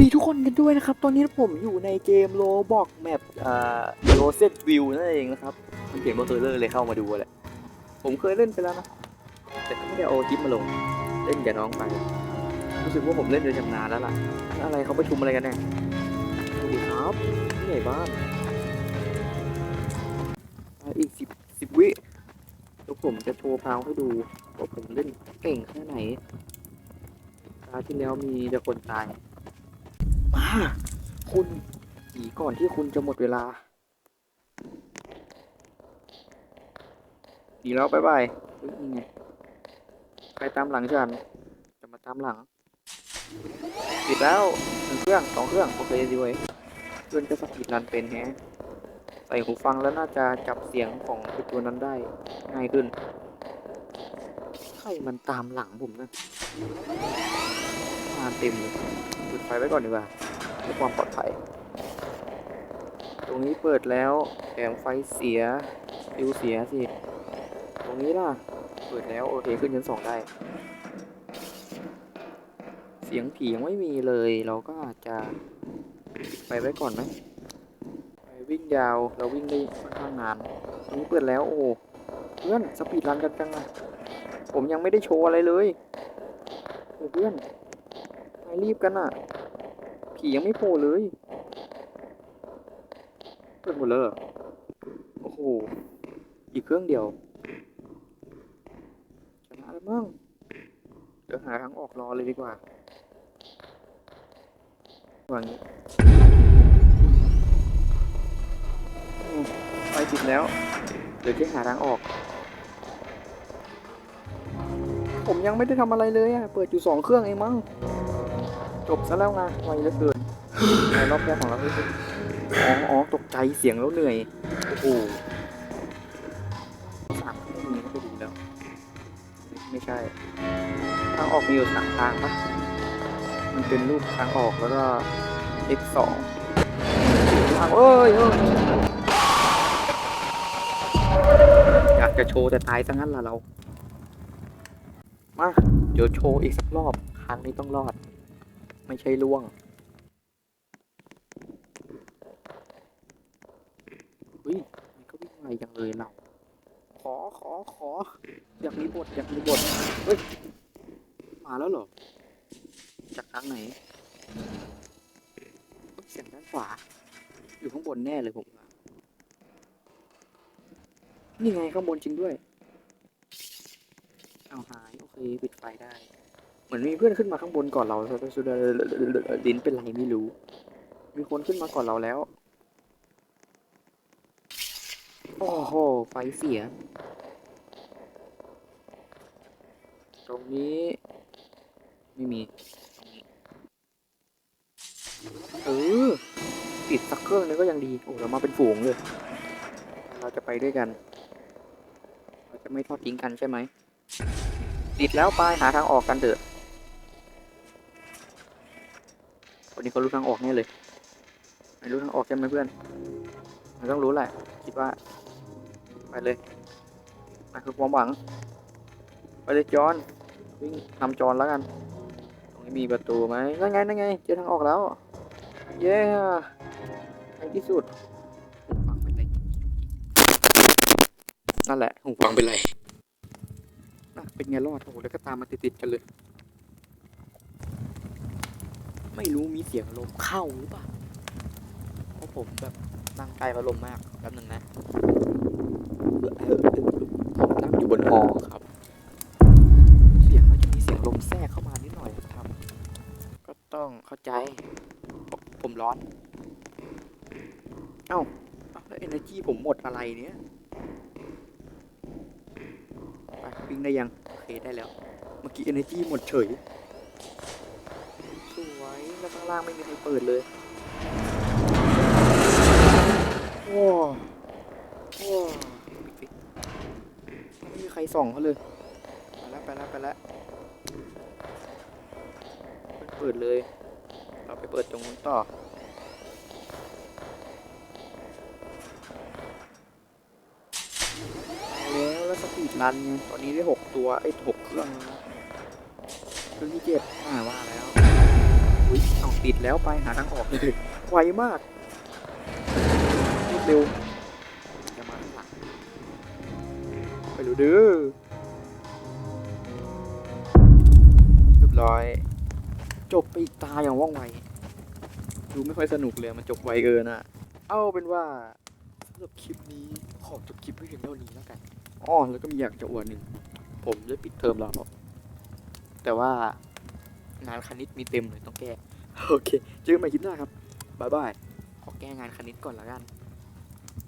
ดีทุกคนกันด้วยนะครับ ตอนนี้ผมอยู่ในเกมโลบอกแมปอ่าโรเซตวิวนั่นเองนะครับ มันเขียนว่าเคยเลอร์เลยเข้ามาดูแหละ ผมเคยเล่นไปแล้วนะ แต่ไม่ได้เอาคลิปมาลง เล่นกับน้องไป รู้สึกว่าผมเล่นโดยชำนาญแล้วล่ะ อะไรเขาประชุมอะไรกันเนี่ยสวัสดีครับที่ไหนบ้าน อีกสิบสิบวิแล้วผมจะโชว์พาวให้ดูว่าผมเล่นเก่งแค่ไหนตาที่แล้วมีแต่คนตาย คุณหนีก่อนที่คุณจะหมดเวลาดีแล้วบายบายเฮ้ยนี่ไงใครตามหลังฉัน จะมาตามหลัง ปิดแล้วหนึ่งเครื่องสองเครื่องโอเคดีเว้ยเพื่อนก็สปีดรันเป็นแฮะใส่หูฟังแล้วน่าจะจับเสียงของตัวนั้นได้ง่ายขึ้น ใครมันตามหลังผมนะมาเต็มเลยปิดไฟไว้ก่อนดีกว่า พื่อความปลอดภัย ตรงนี้เปิดแล้วแถมไฟเสียฟิวเสียสิ ตรงนี้ล่ะ เปิดแล้วโอเคขึ้นชั้นสองได้ เสียงผียังไม่มีเลย เราก็อาจจะไฟไว้ก่อนไหมไปวิ่งยาวเราวิ่งได้ค่อนข้างนานตรงนี้เปิดแล้วโอ้เพื่อนสปีดรันกันจังอะผมยังไม่ได้โชว์อะไรเลยเพื่อนไปรีบกันอะ ผียังไม่โผล่เลยเปิดหมดเลยโอ้โห อีกเครื่องเดียวชนะแล้วมั้งเดี๋ยวหาทางออกรอเลยดีกว่าวางนี้ไปติดแล้ว เดี๋ยวที่หาทางออก ผมยังไม่ได้ทำอะไรเลยอะเปิดอยู่สองเครื่องเองมั้ง จบซะแล้วไงไวเหลือเกินในรอบแรกของเราเอ้ยอ๋ออ๋อตกใจเสียงแล้วเหนื่อย โอ้โหสามเครื่นี้ก็ไปดูแล้ว ไม่ใช่ ทางออกมีอยู่สามทางปะมันเป็นรูปทางออกแล้วก็ x สองทางเอ้ยเอ้ยอยากจะโชว์แต่ตายซะงั้นล่ะเรา มา เดี๋ยวโชว์อีกสักรอบ ครั้งนี้ต้องรอด ไม่ใช่ล่วงเฮ้ยมันก็วิ่งไวจังเลยเราขอขอขอ อยากมีบทอยากมีบทเฮ้ย มาแล้วเหรอ จากทางไหนเฮ้ยเสียงด้านขวา อยู่ข้างบนแน่เลยผมว่านี่ไงข้างบนจริงด้วย เอาหาย โอเค ปิดไฟได้ เหมือนมีเพื่อนขึ้นมาข้างบนก่อนเราสุดลิ้นเป็นไรไม่รู้ มีคนขึ้นมาก่อนเราแล้ว โอ้โห ไฟเสีย ตรงนี้ ไม่มี เออปิดสักเครื่องนึงก็ยังดี โอ้ เรามาเป็นฝูงเลย เราจะไปด้วยกัน เราจะไม่ทอดทิ้งกันใช่ไหมติดแล้วไปหาทางออกกันเถอะ คนนี้เขารู้ทางออกแน่เลย ไม่รู้ทางออกใช่ไหมเพื่อนมันต้องรู้แหละ คิดว่า ไปเลยนั่นคือความหวัง ไปเลยจอนวิ่งนำจรแล้วกัน ตรงนี้มีประตูไหมนั่นไงนั่นไง เจอทางออกแล้ว เย้ในที่สุดหูฟังเป็นไรนั่นแหละหูฟังเป็นไรน่ะเป็นไงรอดโอ้โหแล้วก็ตามมาติดๆกันเลย ไม่รู้มีเสียงลมเข้าหรือเปล่าเพราะผมแบบนั่งใกล้พัดลมมากแป๊บนึงนะผมนั่งอยู่บนหอครับ เสียงมันจะมีเสียงลมแทรกเข้ามานิดหน่อยครับ ก็ต้องเข้าใจ ผมร้อน เอ้าเอ้าแล้วเอเนจีผมหมดอะไรเนี้ยไปวิ่งได้ยัง โอเค ได้แล้ว เมื่อกี้เอเนจีหมดเฉย ข้างล่างไม่มีใครเปิดเลยโอ้โอ้ปิดสิไม่มีใครส่องเขาเลย ไปแล้วไปแล้วไปแล้วเปิดเลย เราไปเปิดตรงนู้นต่อแล้วแล้วสปีดรันไงตอนนี้ได้หกตัวไอ้หกเครื่องแล้วนะเครื่องที่เจ็ดอ่าว่าแล้ว เอาติดแล้วไปหาทางออกเลยไวมากรวดเร็วจะมาข้างหลังไปดูเด้อเรียบร้อย จบไปอีกตาอย่างว่องไวดูไม่ค่อยสนุกเลยมันจบไวเกินอะเอาเป็นว่าสำหรับคลิปนี้ขอจบคลิปไว้เพียงเท่านี้แล้วกันอ๋อแล้วก็มีอยากจะอวดหนึ่งผมได้ปิดเทอมแล้วแต่ว่างานคณิตมีเต็มเลยต้องแก้ โอเค เจอกันใหม่คลิปหน้าครับ บ๊ายบาย ขอแก้งานคณิตก่อนละกัน